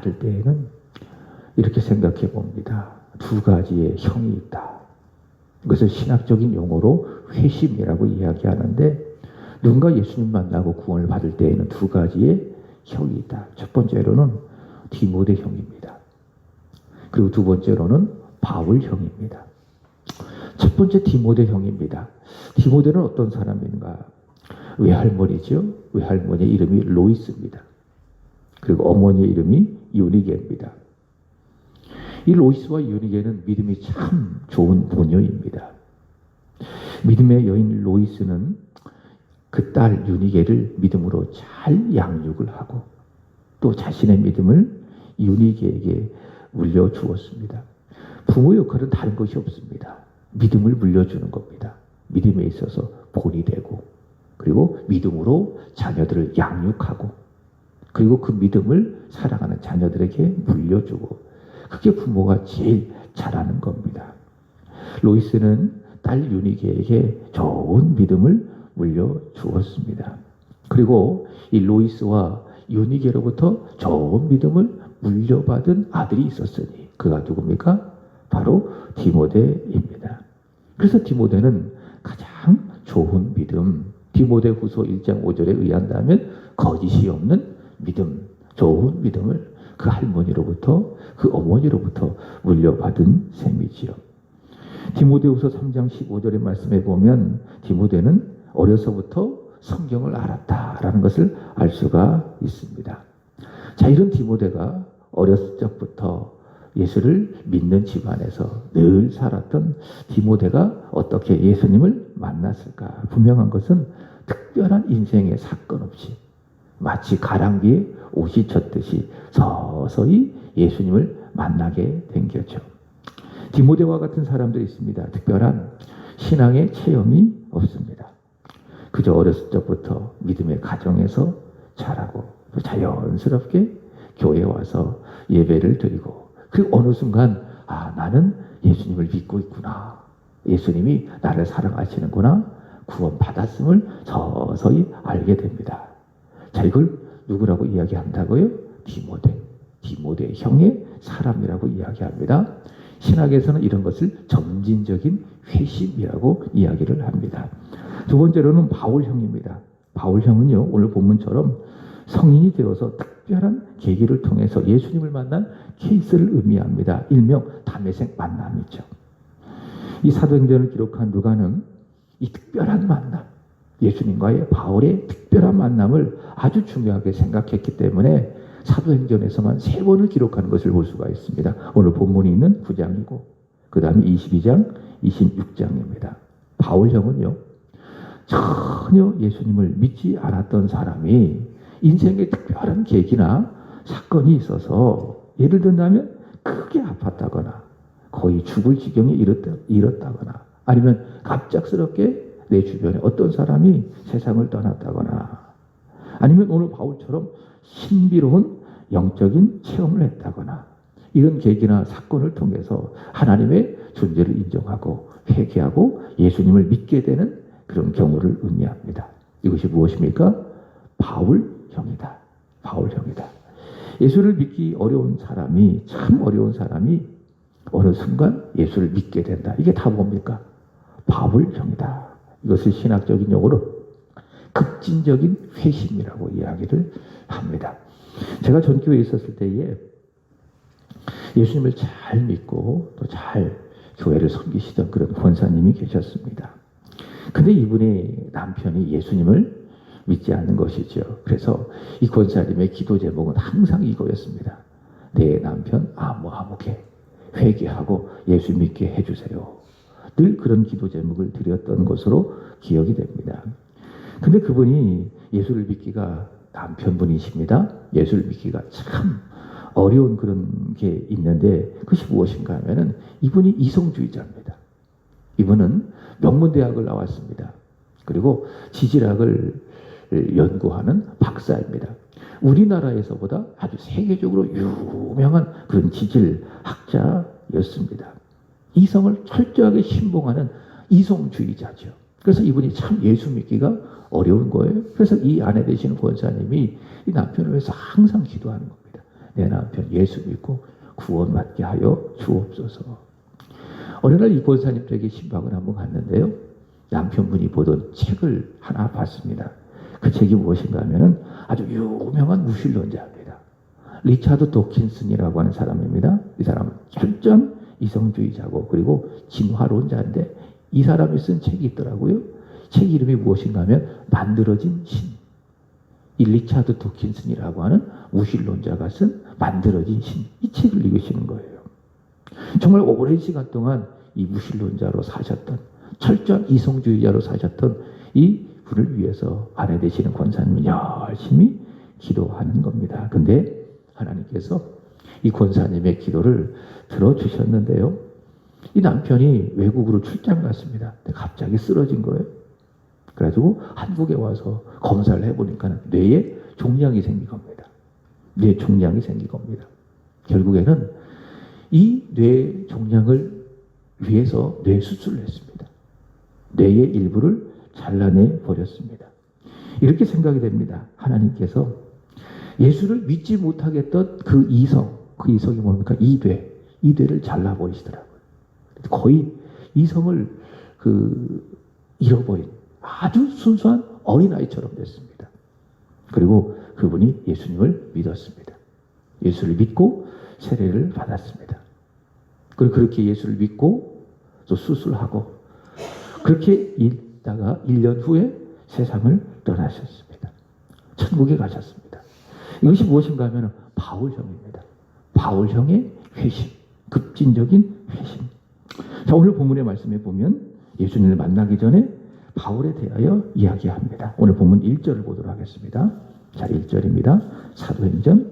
받을 때에는 이렇게 생각해 봅니다. 두 가지의 형이 있다. 그것을 신학적인 용어로 회심이라고 이야기하는데 누군가 예수님 만나고 구원을 받을 때에는 두 가지의 형이 있다. 첫 번째로는 디모데 형입니다. 그리고 두 번째로는 바울 형입니다. 첫 번째 디모데 형입니다. 디모데는 어떤 사람인가? 외할머니죠. 외할머니의 이름이 로이스입니다. 그리고 어머니의 이름이 유니게입니다. 이 로이스와 유니게는 믿음이 참 좋은 부녀입니다. 믿음의 여인 로이스는 그 딸 유니게를 믿음으로 잘 양육을 하고 또 자신의 믿음을 유니게에게 물려주었습니다. 부모 역할은 다른 것이 없습니다. 믿음을 물려주는 겁니다. 믿음에 있어서 본이 되고 그리고 믿음으로 자녀들을 양육하고 그리고 그 믿음을 사랑하는 자녀들에게 물려주고 그게 부모가 제일 잘하는 겁니다. 로이스는 딸 유니게에게 좋은 믿음을 물려주었습니다. 그리고 이 로이스와 유니게로부터 좋은 믿음을 물려받은 아들이 있었으니 그가 누굽니까? 바로 디모데입니다. 그래서 디모데는 가장 좋은 믿음, 디모데 후서 1장 5절에 의한다면 거짓이 없는 믿음, 좋은 믿음을 그 할머니로부터 그 어머니로부터 물려받은 셈이지요. 디모데후서 3장 15절의 말씀에 보면 디모데는 어려서부터 성경을 알았다라는 것을 알 수가 있습니다. 자, 이런 디모데가 어렸을 적부터 예수를 믿는 집안에서 늘 살았던 디모데가 어떻게 예수님을 만났을까? 분명한 것은 특별한 인생의 사건 없이 마치 가랑비에 옷이 젖듯이 서서히 예수님을 만나게 된 거죠. 디모데와 같은 사람들이 있습니다. 특별한 신앙의 체험이 없습니다. 그저 어렸을 적부터 믿음의 가정에서 자라고 자연스럽게 교회에 와서 예배를 드리고 그 어느 순간 아 나는 예수님을 믿고 있구나. 예수님이 나를 사랑하시는구나. 구원 받았음을 서서히 알게 됩니다. 자 이걸 누구라고 이야기한다고요? 디모데. 디모데 형의 사람이라고 이야기합니다. 신학에서는 이런 것을 점진적인 회심이라고 이야기를 합니다. 두 번째로는 바울 형입니다. 바울 형은요, 오늘 본문처럼 성인이 되어서 특별한 계기를 통해서 예수님을 만난 케이스를 의미합니다. 일명 담에색 만남이죠. 이 사도행전을 기록한 누가는 이 특별한 만남, 예수님과의 바울의 특별한 만남을 아주 중요하게 생각했기 때문에 사도행전에서만 세 번을 기록하는 것을 볼 수가 있습니다. 오늘 본문이 있는 9장이고 그 다음에 22장, 26장입니다. 바울형은요. 전혀 예수님을 믿지 않았던 사람이 인생에 특별한 계기나 사건이 있어서 예를 든다면 크게 아팠다거나 거의 죽을 지경에 이뤘다, 거나 아니면 갑작스럽게 내 주변에 어떤 사람이 세상을 떠났다거나 아니면 오늘 바울처럼 신비로운 영적인 체험을 했다거나 이런 계기나 사건을 통해서 하나님의 존재를 인정하고 회개하고 예수님을 믿게 되는 그런 경우를 의미합니다. 이것이 무엇입니까? 바울형이다. 바울형이다. 예수를 믿기 어려운 사람이 참 어려운 사람이 어느 순간 예수를 믿게 된다. 이게 다 뭡니까? 바울형이다. 이것을 신학적인 용어로 급진적인 회심이라고 이야기를 합니다. 제가 전교에 있었을 때에 예수님을 잘 믿고 또 잘 교회를 섬기시던 그런 권사님이 계셨습니다. 근데 이분의 남편이 예수님을 믿지 않는 것이죠. 그래서 이 권사님의 기도 제목은 항상 이거였습니다. 내 남편 아무아무게 회개하고 예수 믿게 해주세요. 늘 그런 기도 제목을 드렸던 것으로 기억이 됩니다. 근데 그분이 예수를 믿기가 남편분이십니다. 예수를 믿기가 참 어려운 그런 게 있는데 그것이 무엇인가 하면은 이분이 이성주의자입니다. 이분은 명문대학을 나왔습니다. 그리고 지질학을 연구하는 박사입니다. 우리나라에서보다 아주 세계적으로 유명한 그런 지질학자였습니다. 이성을 철저하게 신봉하는 이성주의자죠. 그래서 이분이 참 예수 믿기가 어려운 거예요. 그래서 이 아내 되시는 권사님이 이 남편을 위해서 항상 기도하는 겁니다. 내 남편 예수 믿고 구원받게 하여 주옵소서. 어느 날 이 권사님 댁에 신방을 한번 갔는데요. 남편분이 보던 책을 하나 봤습니다. 그 책이 무엇인가 하면은 아주 유명한 무신론자입니다. 리차드 도킨슨이라고 하는 사람입니다. 이 사람은 철저한 이성주의자고 그리고 진화론자인데 이 사람이 쓴 책이 있더라고요. 책 이름이 무엇인가 하면 만들어진 신. 이 리차드 도킨슨이라고 하는 무신론자가 쓴 만들어진 신. 이 책을 읽으시는 거예요. 정말 오랜 시간 동안 이 무신론자로 사셨던 철저한 이성주의자로 사셨던 이 분을 위해서 아내 되시는 권사님은 열심히 기도하는 겁니다. 근데 하나님께서 이 권사님의 기도를 들어주셨는데요. 이 남편이 외국으로 출장 갔습니다. 갑자기 쓰러진 거예요. 그래가지고 한국에 와서 검사를 해보니까 뇌에 종양이 생긴 겁니다. 뇌 종양이 생긴 겁니다. 결국에는 이 뇌 종양을 위해서 뇌 수술을 했습니다. 뇌의 일부를 잘라내 버렸습니다. 이렇게 생각이 됩니다. 하나님께서 예수를 믿지 못하겠던 그 이성, 그 이성이 뭡니까? 이뇌, 이뇌를 잘라버리시더라고요. 거의 이성을 그 잃어버린 아주 순수한 어린아이처럼 됐습니다. 그리고 그분이 예수님을 믿었습니다. 예수를 믿고 세례를 받았습니다. 그리고 그렇게 예수를 믿고 또 수술하고 그렇게 있다가 1년 후에 세상을 떠나셨습니다. 천국에 가셨습니다. 이것이 무엇인가 하면 바울형입니다. 바울형의 회심, 급진적인 회심. 자, 오늘 본문의 말씀에 보면 예수님을 만나기 전에 바울에 대하여 이야기합니다. 오늘 본문 1절을 보도록 하겠습니다. 자, 1절입니다. 사도행전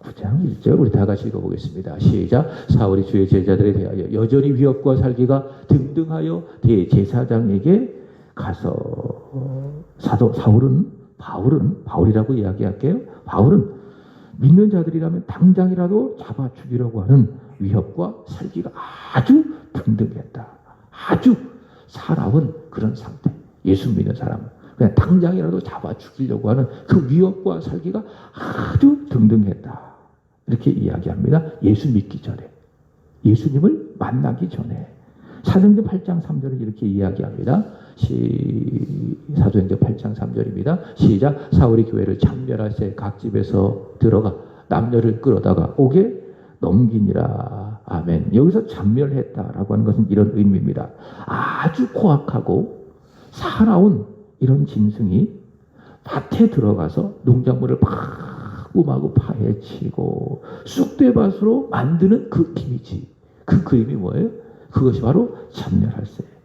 9장 1절 우리 다 같이 읽어보겠습니다. 시작. 사울이 주의 제자들에 대하여 여전히 위협과 살기가 등등하여 대제사장에게 가서 사도 사울은 바울은 바울이라고 이야기할게요. 바울은 믿는 자들이라면 당장이라도 잡아 죽이려고 하는 위협과 살기가 아주 등등했다. 아주 살아온 그런 상태. 예수 믿는 사람은 그냥 당장이라도 잡아 죽이려고 하는 그 위협과 살기가 아주 등등했다. 이렇게 이야기합니다. 예수 믿기 전에. 예수님을 만나기 전에. 사도행전 8장 3절은 이렇게 이야기합니다. 시, 사도행전 8장 3절입니다. 시작. 사울이 교회를 참멸하세 각 집에서 들어가 남녀를 끌어다가 옥에 넘기니라. 아멘. 여기서 참멸했다라고 하는 것은 이런 의미입니다. 아주 고악하고 살아온 이런 짐승이 밭에 들어가서 농작물을 마구마구 파헤치고 쑥대밭으로 만드는 그 이미지. 그 그림이 뭐예요? 그것이 바로 참멸할세예요.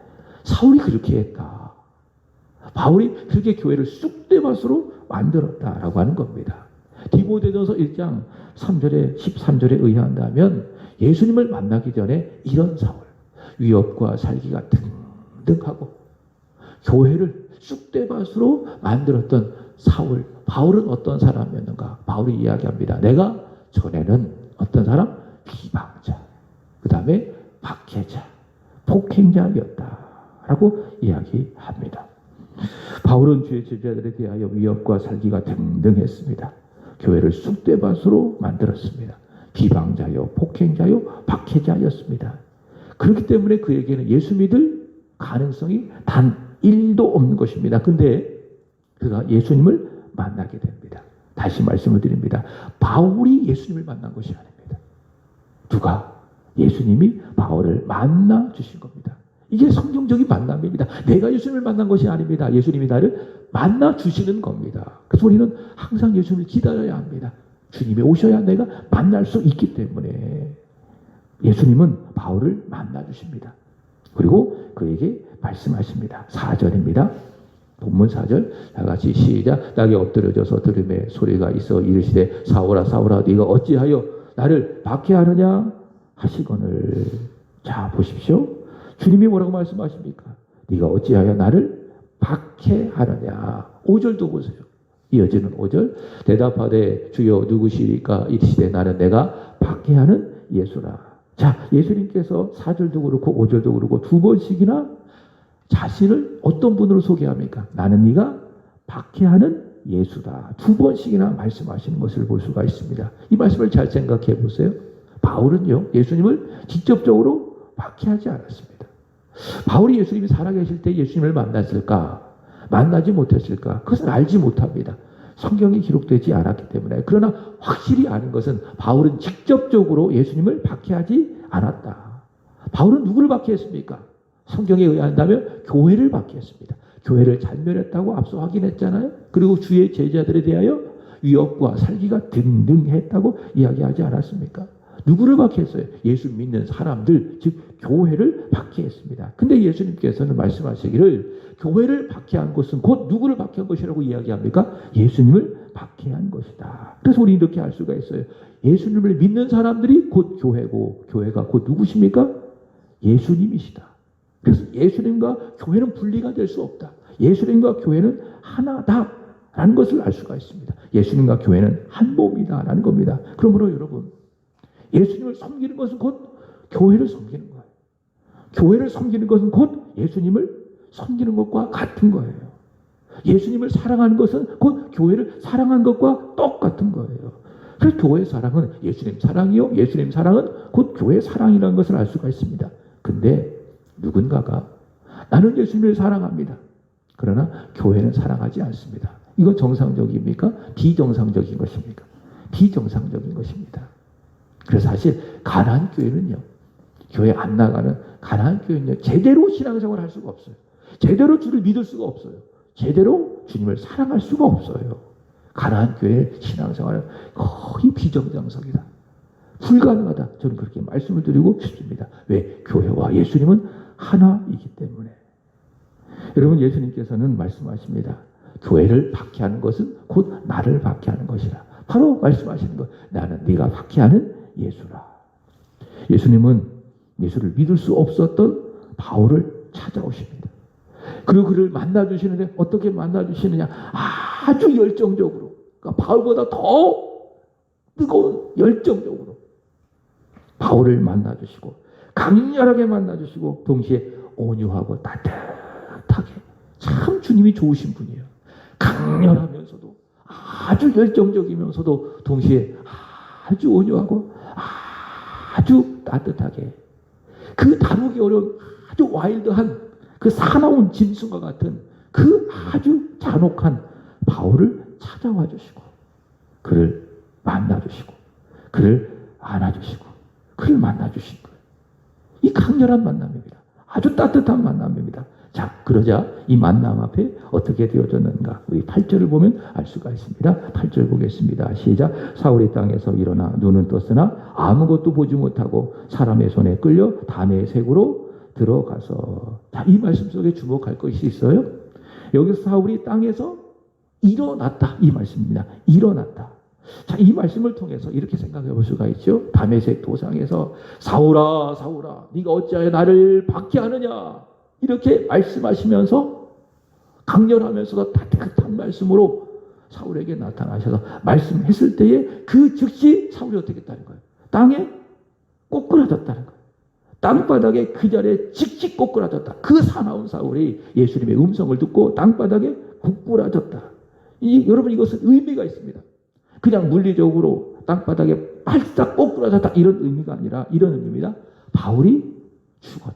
사울이 그렇게 했다. 바울이 그렇게 교회를 쑥대밭으로 만들었다라고 하는 겁니다. 디모데전서 1장 3절에 13절에 의한다면 예수님을 만나기 전에 이런 사울 위협과 살기가 등등하고 교회를 쑥대밭으로 만들었던 사울 바울은 어떤 사람이었는가? 바울이 이야기합니다. 내가 전에는 어떤 사람? 비방자. 그 다음에 박해자, 폭행자였다 라고 이야기합니다. 바울은 주의 제자들에 대하여 위협과 살기가 등등했습니다. 교회를 쑥대밭으로 만들었습니다. 비방자요, 폭행자요, 박해자였습니다. 그렇기 때문에 그에게는 예수 믿을 가능성이 단 1도 없는 것입니다. 근데 그가 예수님을 만나게 됩니다. 다시 말씀을 드립니다. 바울이 예수님을 만난 것이 아닙니다. 누가? 예수님이 바울을 만나 주신 겁니다. 이게 성경적인 만남입니다. 내가 예수님을 만난 것이 아닙니다. 예수님이 나를 만나 주시는 겁니다. 그래서 우리는 항상 예수님을 기다려야 합니다. 주님이 오셔야 내가 만날 수 있기 때문에 예수님은 바울을 만나 주십니다. 그리고 그에게 말씀하십니다. 4절입니다. 본문 4절 다 같이 시작 나게 엎드려져서 들음에 소리가 있어 이르시되 사오라 사오라 네가 어찌하여 나를 박해하느냐 하시거늘 자 보십시오 주님이 뭐라고 말씀하십니까 네가 어찌하여 나를 박해하느냐 5절도 보세요 이어지는 5절 대답하되 주여 누구시리까 이르시되 나는 내가 박해하는 예수라 자 예수님께서 4절도 그렇고 5절도 그렇고 두 번씩이나 자신을 어떤 분으로 소개합니까? 나는 네가 박해하는 예수다. 두 번씩이나 말씀하시는 것을 볼 수가 있습니다. 이 말씀을 잘 생각해 보세요. 바울은요, 예수님을 직접적으로 박해하지 않았습니다. 바울이 예수님이 살아계실 때 예수님을 만났을까? 만나지 못했을까? 그것은 알지 못합니다. 성경에 기록되지 않았기 때문에. 그러나 확실히 아는 것은 바울은 직접적으로 예수님을 박해하지 않았다. 바울은 누구를 박해했습니까? 성경에 의한다면 교회를 박해했습니다. 교회를 잔멸했다고 앞서 확인했잖아요. 그리고 주의 제자들에 대하여 위협과 살기가 등등 했다고 이야기하지 않았습니까? 누구를 박해했어요? 예수 믿는 사람들, 즉 교회를 박해했습니다. 근데 예수님께서는 말씀하시기를 교회를 박해한 것은 곧 누구를 박해한 것이라고 이야기합니까? 예수님을 박해한 것이다. 그래서 우리 이렇게 알 수가 있어요. 예수님을 믿는 사람들이 곧 교회고 교회가 곧 누구십니까? 예수님이시다. 그래서 예수님과 교회는 분리가 될 수 없다. 예수님과 교회는 하나다. 라는 것을 알 수가 있습니다. 예수님과 교회는 한 몸이다라는 겁니다. 그러므로 여러분, 예수님을 섬기는 것은 곧 교회를 섬기는 거예요. 교회를 섬기는 것은 곧 예수님을 섬기는 것과 같은 거예요. 예수님을 사랑하는 것은 곧 교회를 사랑한 것과 똑같은 거예요. 그래서 교회 사랑은 예수님 사랑이요. 예수님 사랑은 곧 교회 사랑이라는 것을 알 수가 있습니다. 근데 누군가가 나는 예수님을 사랑합니다. 그러나 교회는 사랑하지 않습니다. 이건 정상적입니까? 비정상적인 것입니까? 비정상적인 것입니다. 그래서 사실 가난 교회는요. 교회 안 나가는 가난 교회는요. 제대로 신앙생활 할 수가 없어요. 제대로 주를 믿을 수가 없어요. 제대로 주님을 사랑할 수가 없어요. 가난 교회 신앙생활은 거의 비정상적이다. 불가능하다. 저는 그렇게 말씀을 드리고 싶습니다. 왜? 교회와 예수님은 하나이기 때문에. 여러분 예수님께서는 말씀하십니다. 교회를 박해하는 것은 곧 나를 박해하는 것이라. 바로 말씀하시는 것. 나는 네가 박해하는 예수라. 예수님은 예수를 믿을 수 없었던 바울을 찾아오십니다. 그리고 그를 만나 주시는데 어떻게 만나 주시느냐? 아주 열정적으로. 그러니까 바울보다 더 뜨거운 열정적으로 바울을 만나 주시고 강렬하게 만나 주시고 동시에 온유하고 따뜻하게 참 주님이 좋으신 분이에요. 강렬하면서도 아주 열정적이면서도 동시에 아주 온유하고 아주 따뜻하게 그 다루기 어려운 아주 와일드한 그 사나운 짐승과 같은 그 아주 잔혹한 바울을 찾아와 주시고 그를 만나 주시고 그를 안아 주시고 그를 만나 주신 거예요. 이 강렬한 만남입니다. 아주 따뜻한 만남입니다. 자, 그러자 이 만남 앞에 어떻게 되어졌는가? 우리 8절을 보면 알 수가 있습니다. 8절 보겠습니다. 시작. 사울의 땅에서 일어나 눈은 떴으나 아무것도 보지 못하고 사람의 손에 끌려 담의 색으로 들어가서 자, 이 말씀 속에 주목할 것이 있어요. 여기서 사울이 땅에서 일어났다. 이 말씀입니다. 일어났다. 자, 이 말씀을 통해서 이렇게 생각해 볼 수가 있죠. 담에색 도상에서 사울아, 사울아, 네가 어찌하여 나를 박해하느냐? 이렇게 말씀하시면서 강렬하면서도 따뜻한 말씀으로 사울에게 나타나셔서 말씀했을 때에 그 즉시 사울이 어떻게 했다는 거예요? 땅에 꼬꾸라졌다는 거예요. 땅바닥에 그 자리에 직직 꼬꾸라졌다. 그 사나운 사울이 예수님의 음성을 듣고 땅바닥에 꼬꾸라졌다. 이, 여러분 이것은 의미가 있습니다. 그냥 물리적으로 땅바닥에 발싹 꼬꾸라졌다 이런 의미가 아니라 이런 의미입니다. 바울이 죽었다.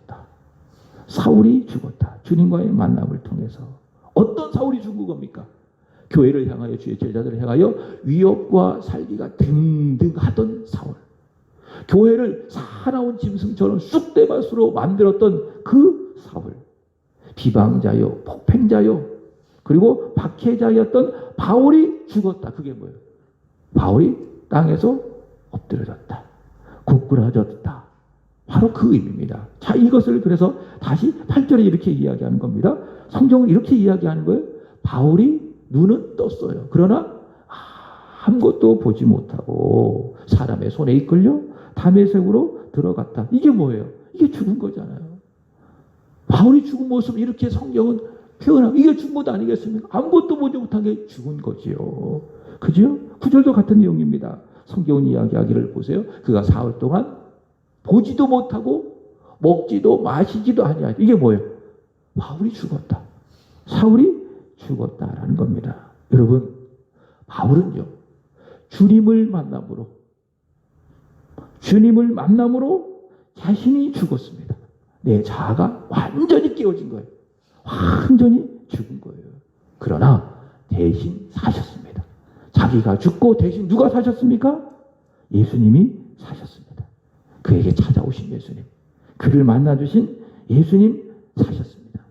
사울이 죽었다. 주님과의 만남을 통해서 어떤 사울이 죽은 겁니까? 교회를 향하여 주의 제자들을 향하여 위협과 살기가 등등하던 사울. 교회를 사나운 짐승처럼 쑥대밭으로 만들었던 그 사울. 비방자요, 폭행자요, 그리고 박해자였던 바울이 죽었다. 그게 뭐예요? 바울이 땅에서 엎드려졌다. 구꾸라졌다. 바로 그 의미입니다. 자, 이것을 그래서 다시 8절에 이렇게 이야기하는 겁니다. 성경은 이렇게 이야기하는 거예요. 바울이 눈은 떴어요. 그러나 아무것도 보지 못하고 사람의 손에 이끌려 담의 색으로 들어갔다. 이게 뭐예요? 이게 죽은 거잖아요. 바울이 죽은 모습 이렇게 성경은 표현하고 이게 죽은 것 아니겠습니까? 아무것도 보지 못한 게 죽은 거지요. 그죠? 구절도 같은 내용입니다. 성경은 이야기하기를 보세요. 그가 사흘 동안 보지도 못하고 먹지도 마시지도 아니하죠. 이게 뭐예요? 바울이 죽었다. 사울이 죽었다라는 겁니다. 여러분, 바울은요, 주님을 만남으로, 주님을 만남으로 자신이 죽었습니다. 내 자아가 완전히 깨어진 거예요. 완전히 죽은 거예요. 그러나 대신 사셨습니다. 자기가 죽고 대신 누가 사셨습니까? 예수님이 사셨습니다. 그에게 찾아오신 예수님. 그를 만나주신 예수님 사셨습니다.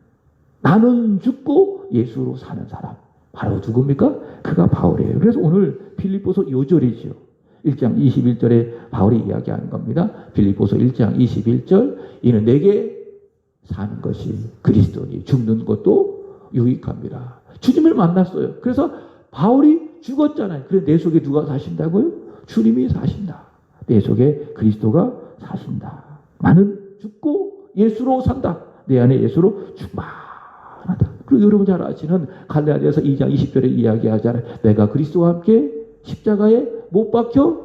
나는 죽고 예수로 사는 사람. 바로 누굽니까? 그가 바울이에요. 그래서 오늘 빌립보서 요절이지요. 1장 21절에 바울이 이야기하는 겁니다. 빌립보서 1장 21절 이는 내게 사는 것이 그리스도니 죽는 것도 유익합니다. 주님을 만났어요. 그래서 바울이 죽었잖아요. 그래 내 속에 누가 사신다고요? 주님이 사신다. 내 속에 그리스도가 사신다. 나는 죽고 예수로 산다. 내 안에 예수로 충만하다. 그리고 여러분 잘 아시는 갈라디아서 2장 20절에 이야기하잖아요. 내가 그리스도와 함께 십자가에 못 박혀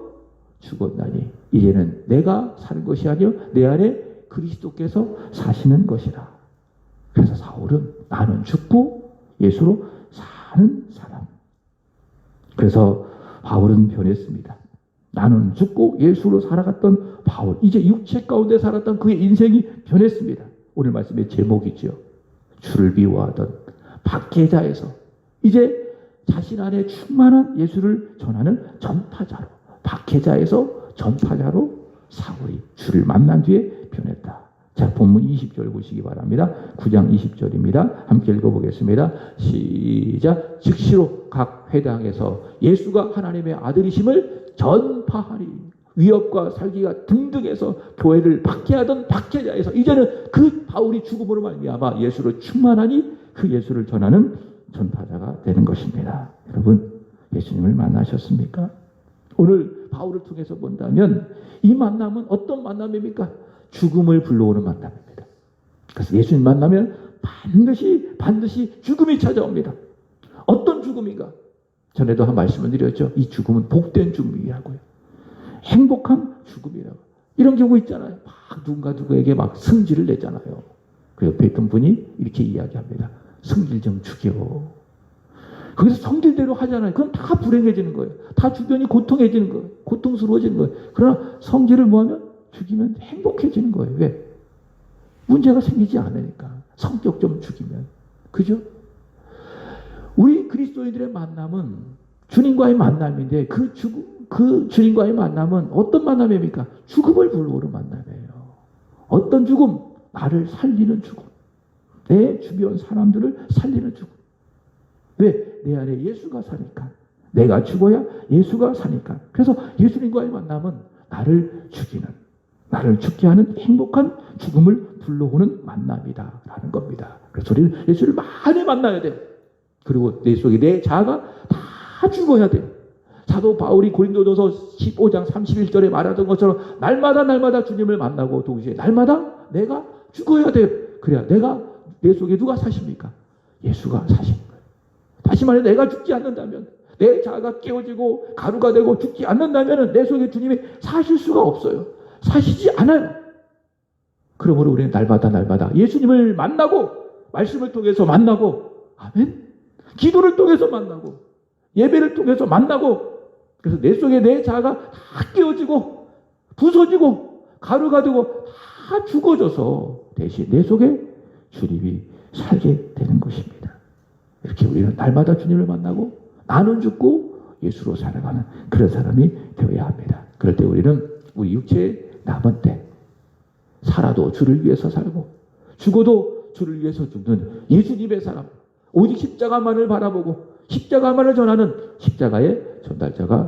죽었나니 이제는 내가 사는 것이 아니요 내 안에 그리스도께서 사시는 것이라. 그래서 사울은 나는 죽고 예수로 사는 사람. 그래서 바울은 변했습니다. 나는 죽고 예수로 살아갔던 바울. 이제 육체 가운데 살았던 그의 인생이 변했습니다. 오늘 말씀의 제목이죠. 주를 미워하던 박해자에서 이제 자신 안에 충만한 예수를 전하는 전파자로 박해자에서 전파자로 사울이 주를 만난 뒤에 변했다. 자, 본문 20절 보시기 바랍니다. 9장 20절입니다. 함께 읽어보겠습니다. 시작. 즉시로 각 회당에서 예수가 하나님의 아들이심을 전파하리. 위협과 살기가 등등해서 교회를 박해하던 박해자에서 이제는 그 바울이 죽음으로 말미암아 예수로 충만하니 그 예수를 전하는 전파자가 되는 것입니다. 여러분 예수님을 만나셨습니까? 오늘 바울을 통해서 본다면 이 만남은 어떤 만남입니까? 죽음을 불러오는 만남입니다. 그래서 예수님 만나면 반드시 반드시 죽음이 찾아옵니다. 어떤 죽음인가? 전에도 한 말씀을 드렸죠. 이 죽음은 복된 죽음이라고요. 행복한 죽음이라고. 이런 경우 있잖아요. 막 누군가 누구에게 막 승질을 내잖아요. 그 옆에 있던 분이 이렇게 이야기합니다. 성질 좀 죽여. 거기서 성질대로 하잖아요. 그럼 다 불행해지는 거예요. 다 주변이 고통해지는 거예요. 고통스러워지는 거예요. 그러나 성질을 뭐하면 죽이면 행복해지는 거예요. 왜? 문제가 생기지 않으니까. 성격 좀 죽이면. 그죠? 우리 그리스도인들의 만남은 주님과의 만남인데 그 죽음, 그 주님과의 만남은 어떤 만남입니까? 죽음을 불러오는 만남이에요. 어떤 죽음? 나를 살리는 죽음. 내 주변 사람들을 살리는 죽음. 왜? 내 안에 예수가 사니까. 내가 죽어야 예수가 사니까. 그래서 예수님과의 만남은 나를 죽이는, 나를 죽게 하는 행복한 죽음을 불러오는 만남이다. 라는 겁니다. 그래서 우리는 예수를 많이 만나야 돼요. 그리고 내 속에 내 자아가 다 죽어야 돼요. 사도 바울이 고린도전서 15장 31절에 말하던 것처럼 날마다 날마다 주님을 만나고 동시에 날마다 내가 죽어야 돼요. 그래야 내가 내 속에 누가 사십니까? 예수가 사시는 거예요. 다시 말해 내가 죽지 않는다면 내 자아가 깨어지고 가루가 되고 죽지 않는다면 내 속에 주님이 사실 수가 없어요. 사시지 않아요. 그러므로 우리는 날마다 날마다 예수님을 만나고 말씀을 통해서 만나고 아멘. 기도를 통해서 만나고 예배를 통해서 만나고 그래서 내 속에 내 자아가 다 깨어지고 부서지고 가루가 되고 다 죽어져서 대신 내 속에 주님이 살게 되는 것입니다. 이렇게 우리는 날마다 주님을 만나고 나는 죽고 예수로 살아가는 그런 사람이 되어야 합니다. 그럴 때 우리는 우리 육체에 남은 때 살아도 주를 위해서 살고 죽어도 주를 위해서 죽는 예수님의 사람 오직 십자가만을 바라보고 십자가만을 전하는 십자가의 전달자가